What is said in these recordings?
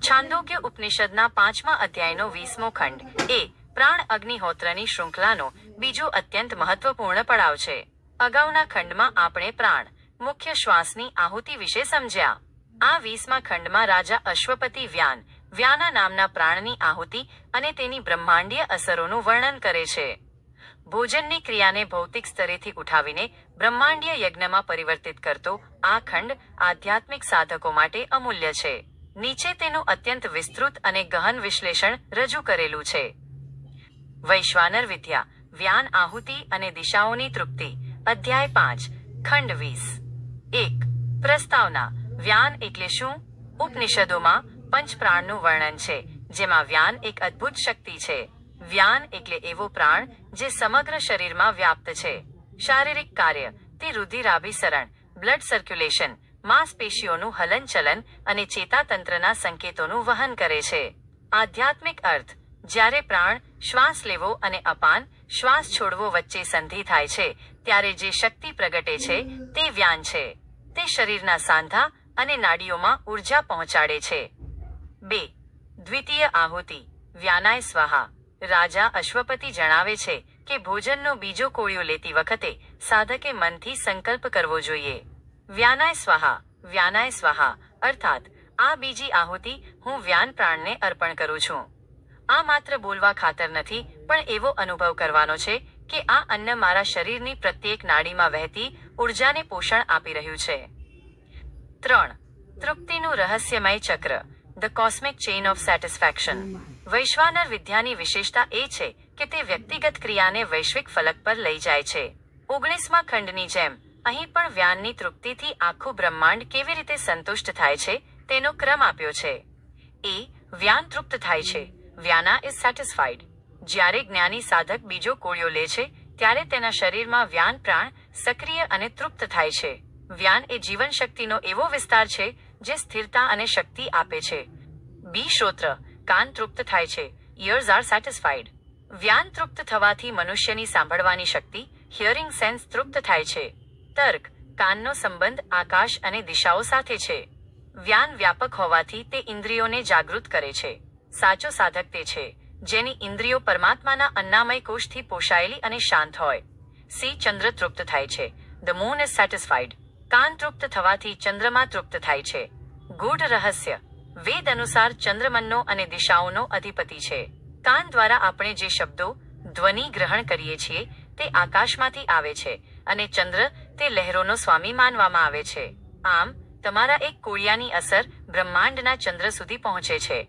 છાંદોગ્ય ઉપનિષદના પાંચમા અધ્યાયનો વીસમો ખંડ. એ, પ્રાણ અગ્નિહોત્રની શૃંખલાનો બીજો અત્યંત મહત્વપૂર્ણ પડાવ છે. અગાઉના ખંડમાં આપણે પ્રાણ, મુખ્ય શ્વાસની આહુતિ વિશે સમજ્યા. આ વીસમા ખંડમાં રાજા અશ્વપતિ વ્યાન, વ્યાના નામના પ્રાણની આહુતિ અને તેની બ્રહ્માંડીય અસરોનું વર્ણન કરે છે. ભોજનની ક્રિયાને ભૌતિક સ્તરેથી ઉઠાવીને બ્રહ્માંડીય યજ્ઞમાં પરિવર્તિત કરતો આ ખંડ આધ્યાત્મિક સાધકો માટે અમૂલ્ય છે. નીચે તેનું અત્યંત વિસ્તૃત અને ગહન વિશ્લેષણ રજૂ કરેલું છે. વૈશ્વાનર વિદ્યા, વ્યાન આહુતિ અને દિશાઓની તૃપ્તિ. અધ્યાય પાંચ, ખંડ વીસ. એક, પ્રસ્તાવના. વ્યાન એટલે શું? ઉપનિષદોમાં પંચપ્રાણનું વર્ણન છે, જેમાં વ્યાન એક અદ્ભુત શક્તિ છે. વ્યાન એટલે એવો પ્રાણ જે સમગ્ર શરીરમાં વ્યાપ્ત છે. શારીરિક કાર્ય, તે રુધિરાભિસરણ, બ્લડ સર્ક્યુલેશન માંસપેશીઓનું હલનચલન અને ચેતાતંત્રના સંકેતોનું વહન કરે છે. આધ્યાત્મિક અર્થ, જ્યારે પ્રાણ, શ્વાસ લેવો અને અપાન, શ્વાસ છોડવો વચ્ચે સંધિ થાય છે, ત્યારે જે શક્તિ પ્રગટે છે, તે વ્યાન છે. તે શરીરના સાંધા અને નાડીઓમાં ઊર્જા પહોંચાડે છે. બે, દ્વિતીય આહુતિ, વ્યાનાય સ્વાહા. રાજા અશ્વપતિ જણાવે છે કે ભોજનનો બીજો કોળિયો લેતી વખતે સાધકે મનથી સંકલ્પ કરવો જોઈએ. વ્યાનાય સ્વાહા વ્યાનાય સ્વાહા. અર્થાત, આ બીજી આહુતિ હું વ્યાન પ્રાણને અર્પણ કરું છું. આ માત્ર બોલવા ખાતર નથી, પણ એવો અનુભવ કરવાનો છે કે આ અન્ન મારા શરીરની પ્રત્યેક નાડીમાં વહેતી ઉર્જાને પોષણ આપી રહ્યું છે. ત્રણ. તૃપ્તિનું રહસ્યમય ચક્ર. The cosmic chain of satisfaction વૈશ્વાનર વિદ્યાની વિશેષતા એ છે કે તે વ્યક્તિગત ક્રિયાને વૈશ્વિક ફલક પર લઈ જાય છે. ઓગણીસમા ખંડની જેમ અહીં પણ વ્યાનની તૃપ્તિથી આખું બ્રહ્માંડ કેવી રીતે સંતુષ્ટ થાય છે, તેનો ક્રમ આપ્યો છે. એ વ્યાન તૃપ્ત થાય છે. વ્યાના ઇઝ સેટિસ્ફાઈડ જ્યારે જ્ઞાની સાધક બીજો કોળિયો લે છે, ત્યારે તેના શરીરમાં વ્યાન પ્રાણ સક્રિય અને તૃપ્ત થાય છે. વ્યાન એ જીવન શક્તિનો એવો વિસ્તાર છે, જે સ્થિરતા અને શક્તિ આપે છે. બી શ્રોત્ર, કાન તૃપ્ત થાય છે. ઇયર્સ આર સેટિસ્ફાઈડ વ્યાન તૃપ્ત થવાથી મનુષ્યની સાંભળવાની શક્તિ હિયરિંગ સેન્સ તૃપ્ત થાય છે. તર્ક, કાનનો સંબંધ, આકાશ અને દિશાઓ સાથે છે. વ્યાન વ્યાપક હોવાથી તે ઇન્દ્રિયોને જાગૃત કરે છે. સાચો સાધક તે છે, જેની ઇન્દ્રિયો પરમાત્માના અન્નામય કોષથી પોષાયેલી અને શાંત હોય. સી ચંદ્ર તૃપ્ત થાય છે, ધ મૂન ઇઝ સેટિસ્ફાઈડ. કાન તૃપ્ત થવાથી ચંદ્રમા તૃપ્ત થાય છે. ગૂઢ રહસ્ય, વેદ અનુસાર ચંદ્રમનનો અને દિશાઓનો અધિપતિ છે. કાન દ્વારા આપણે જે શબ્દો, ધ્વનિ ગ્રહણ કરીએ છીએ, તે આકાશમાંથી આવે છે, અને ચંદ્ર તે લહેરોનો સ્વામી માનવામાં આવે છે. આમ, તમારા એક કોળિયાની અસર બ્રહ્માંડના ચંદ્ર સુધી પહોંચે છે.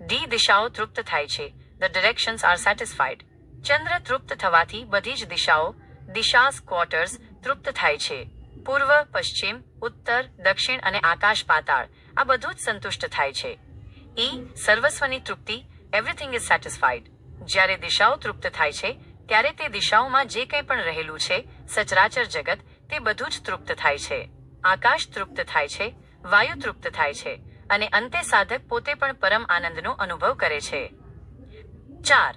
ડી દિશાઓ તૃપ્ત થાય છે. ધ ડિરેક્શન્સ આર સેટિસ્ફાઈડ ચંદ્ર તૃપ્ત થવાથી બધી જ દિશાઓ, દિશાસ ક્વાર્ટર્સ તૃપ્ત થાય છે. પૂર્વ, પશ્ચિમ, ઉત્તર, દક્ષિણ અને આકાશ પાતાળ, આ બધું જ સંતુષ્ટ થાય છે. ઈ સર્વસ્વની તૃપ્તિ એવરીથિંગ ઇઝ સેટિસ્ફાઈડ જ્યારે દિશાઓ તૃપ્ત થાય છે, ત્યારે તે દિશાઓમાં જે કંઈ પણ રહેલું છે, સચરાચર જગત તે બધું જ તૃપ્ત થાય છે. આકાશ તૃપ્ત થાય છે, વાયુ તૃપ્ત થાય છે, અને અંતે સાધક પોતે પણ પરમ આનંદનો અનુભવ કરે છે. ચાર,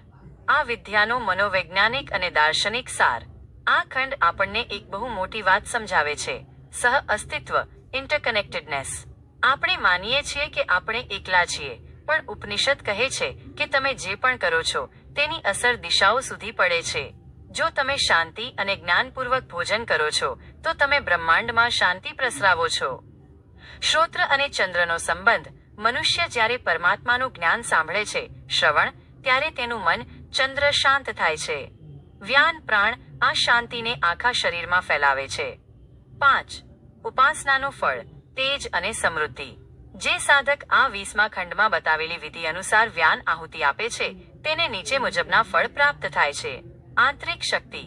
આ વિદ્યાનો મનોવૈજ્ઞાનિક અને દાર્શનિક સાર. આ ખંડ આપણને એક બહુ મોટી વાત સમજાવે છે. સહ અસ્તિત્વ, ઇન્ટરકનેક્ટેડનેસ. આપણે માનીએ છીએ કે આપણે એકલા છીએ, પણ ઉપનિષદ કહે છે કે તમે જે પણ કરો છો, તેની અસર દિશાઓ સુધી પડે છે. જો તમે શાંતિ અને જ્ઞાનપૂર્વક ભોજન કરો છો, તો તમે બ્રહ્માંડમાં શાંતિ પ્રસરાવો છો. શ્રોત્ર અને ચંદ્રનો સંબંધ મનુષ્ય જ્યારે પરમાત્માનું જ્ઞાન સાંભળે છે, શ્રવણ, ત્યારે તેનું મન ચંદ્ર શાંત થાય છે. વ્યાન પ્રાણ આ શાંતિને આખા શરીરમાં ફેલાવે છે. પાંચ, ઉપાસનાનું ફળ, તેજ અને સમૃદ્ધિ. જે સાધક આ વીસમા ખંડમાં બતાવેલી વિધિ અનુસાર વ્યાન આહુતિ આપે છે, તેને નીચે મુજબના ફળ પ્રાપ્ત થાય છે. આંતરિક શક્તિ.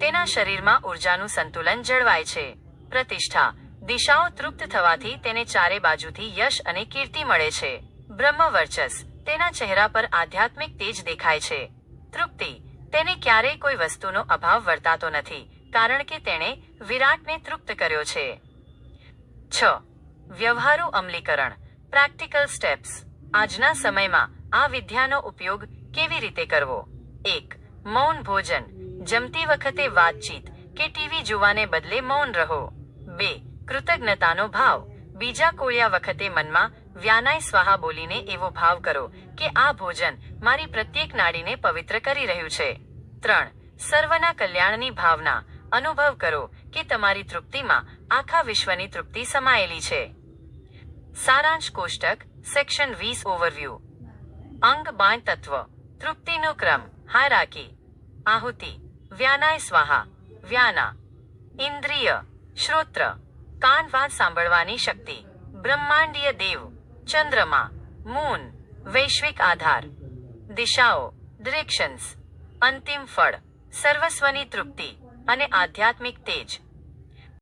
તેના શરીરમાં ઉર્જાનું સંતુલન જળવાય છે. પ્રતિષ્ઠા. દિશાઓ તૃપ્ત થવાથી તેને ચારે બાજુથી યશ અને કીર્તિ મળે છે. બ્રહ્મ વર્ચસ તેના ચહેરા પર આધ્યાત્મિક તેજ દેખાય છે. તૃપ્તિ. તેને ક્યારેય કોઈ વસ્તુનો અભાવ વર્તાતો નથી, કારણ કે તેણે વિરાટને તૃપ્ત કર્યો છે. છ. વ્યવહારુ અમલીકરણ. Practical steps. આજના સમયમાં આ વિદ્યાનો ઉપયોગ કેવી રીતે કરવો? એક. મૌન ભોજન, જમતી વખતે વાતચીત કે ટીવી જોવાને બદલે મૌન રહો. બે, કૃતજ્ઞતાનો ભાવ. બીજા કોળિયા વખતે મનમાં વ્યાનાય સ્વાહા બોલીને એવો ભાવ કરો કે આ ભોજન મારી પ્રત્યેક નાડીને પવિત્ર કરી રહ્યું છે. ત્રણ, સર્વના કલ્યાણની ભાવના. અનુભવ કરો કે તમારી તૃપ્તિમાં આખા વિશ્વની તૃપ્તિ સમાયેલી છે. સારાંશ કોષ્ટક, સેક્શન વીસ ઓવરવ્યૂ અંગ બાણ તત્વ. તૃપ્તિનો ક્રમ. હાયરાકી. આહુતિ, વ્યાનાય સ્વાહા, વ્યાના, ઇન્દ્રિય, શ્રોત્ર, કાન વાત સાંભળવાની શક્તિ, બ્રહ્માંડીય દેવ, ચંદ્રમા, મૂન, વૈશ્વિક આધાર, દિશાઓ ડિરેક્શન્સ અંતિમ ફળ, સર્વસ્વની તૃપ્તિ અને આધ્યાત્મિક તેજ.